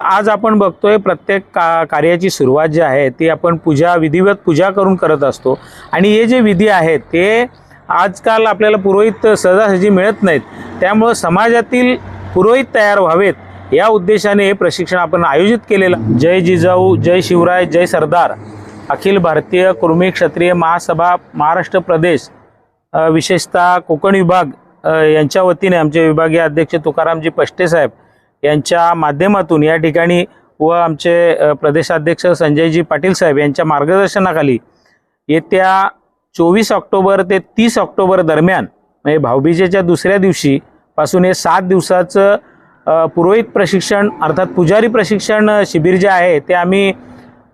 आज आपण बघतोय प्रत्येक का कार्याची सुरुवात जी आहे ती आपण पूजा विधिवत पूजा करून करत असतो. आणि हे जे विधी आहेत ते आजकाल आपल्याला पुरोहित सहजासहजी मिळत नाहीत. त्यामुळं समाजातील पुरोहित तयार व्हावेत या उद्देशाने हे प्रशिक्षण आपण आयोजित केलेलं. जय जिजाऊ जय शिवराय जय सरदार. अखिल भारतीय कुर्मी क्षत्रिय महासभा महाराष्ट्र प्रदेश विशेषतः कोकण विभाग यांच्या वतीने आमचे विभागीय अध्यक्ष तुकारामजी पष्टे साहेब यांच्या माध्यमातून या ठिकाणी व आमचे प्रदेशाध्यक्ष संजयजी पाटील साहेब यांच्या मार्गदर्शनाखाली येत्या चोवीस ऑक्टोबर ते तीस ऑक्टोबर दरम्यान म्हणजे भाऊबीजेच्या दुसऱ्या दिवशी पासून हे सात दिवसाचं पुरोहित प्रशिक्षण अर्थात पुजारी प्रशिक्षण शिबिर जे आहे ते आम्ही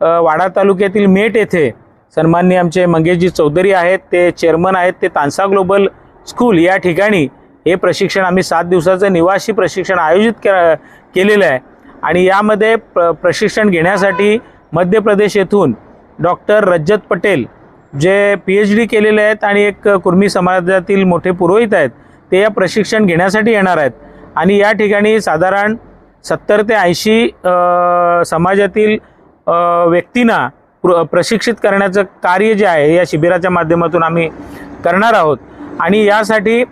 वाडा तालुक्यातील मेट येथे सन्माननीय आमचे मंगेशजी चौधरी आहेत ते चेअरमन आहेत ते तानसा ग्लोबल स्कूल या ठिकाणी हे प्रशिक्षण आम्ही सात दिवसाचं निवासी प्रशिक्षण आयोजित के केलेलं आहे. आणि यामध्ये प्र प्रशिक्षण घेण्यासाठी मध्य प्रदेश येथून doctor रज्जत Patel J P H D केलेले आहेत आणि एक कुर्मी समाजातील मोठे पुरोहित आहेत ते या प्रशिक्षण घेण्यासाठी येणार आहेत. आणि या ठिकाणी साधारण सत्तर ते ऐंशी समाजातील व्यक्तींना प्र प्रशिक्षित करण्याचं कार्य जे आहे या शिबिराच्या माध्यमातून आम्ही करणार आहोत. आणि यासाठी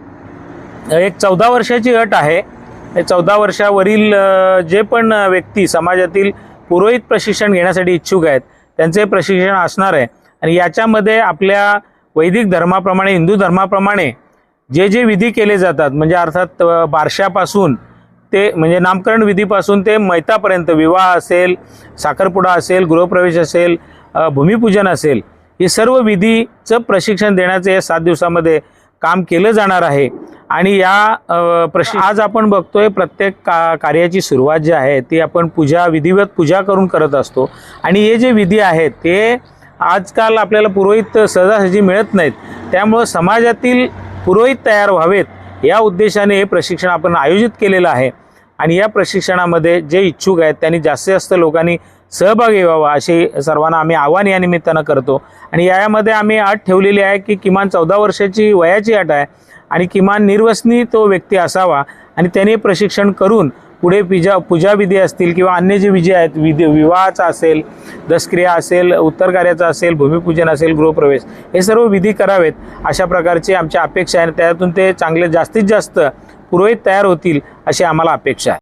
एक चौदा वर्षाची अट आहे. चौदा वर्षावरील जे पण व्यक्ती समाजातील पुरोहित प्रशिक्षण घेण्यासाठी इच्छुक आहेत त्यांचे प्रशिक्षण असणार आहे. आणि याच्यामध्ये आपल्या वैदिक धर्माप्रमाणे हिंदू धर्माप्रमाणे जे जे विधी केले जातात म्हणजे अर्थात बारशापासून ते म्हणजे नामकरण विधीपासून ते मैतापर्यंत विवाह असेल साखरपुडा असेल गृहप्रवेश असेल भूमिपूजन असेल हे सर्व विधीचं प्रशिक्षण देण्याचं या सात दिवसामध्ये काम केलं जाणार आहे. आणि या प्रश्न आज आपण बघतोय प्रत्येक का कार्याची सुरुवात जी आहे ती आपण पूजा विधिवत पूजा करून करत असतो. आणि हे जे विधी आहेत ते आजकाल आपल्याला पुरोहित सहजासहजी मिळत नाहीत. त्यामुळं समाजातील पुरोहित तयार व्हावेत या उद्देशाने हे प्रशिक्षण आपण आयोजित केलेलं आहे. आणि या प्रशिक्षणामध्ये जे इच्छुक आहेत त्यांनी जास्तीत जास्त लोकांनी सहभागी व्हावा अशी सर्वांना आम्ही आव्हान या निमित्तानं करतो. आणि यामध्ये आम्ही अट ठेवलेली आहे की किमान चौदा वर्षाची वयाची अट आहे आणि किमान निर्वसनी तो व्यक्ती असावा आणि त्याने प्रशिक्षण करून पुढे पूजा पूजाविधी असतील किंवा अन्य जे विधी आहेत विधी विवाहाचा असेल दसक्रिया असेल उत्तर कार्याचा असेल भूमिपूजन असेल गृहप्रवेश हे सर्व विधी करावेत अशा प्रकारची आमची अपेक्षा आहे आणि त्यातून ते चांगले जास्तीत जास्त पुरोहित तयार होतील अशी आम्हाला अपेक्षा आहे.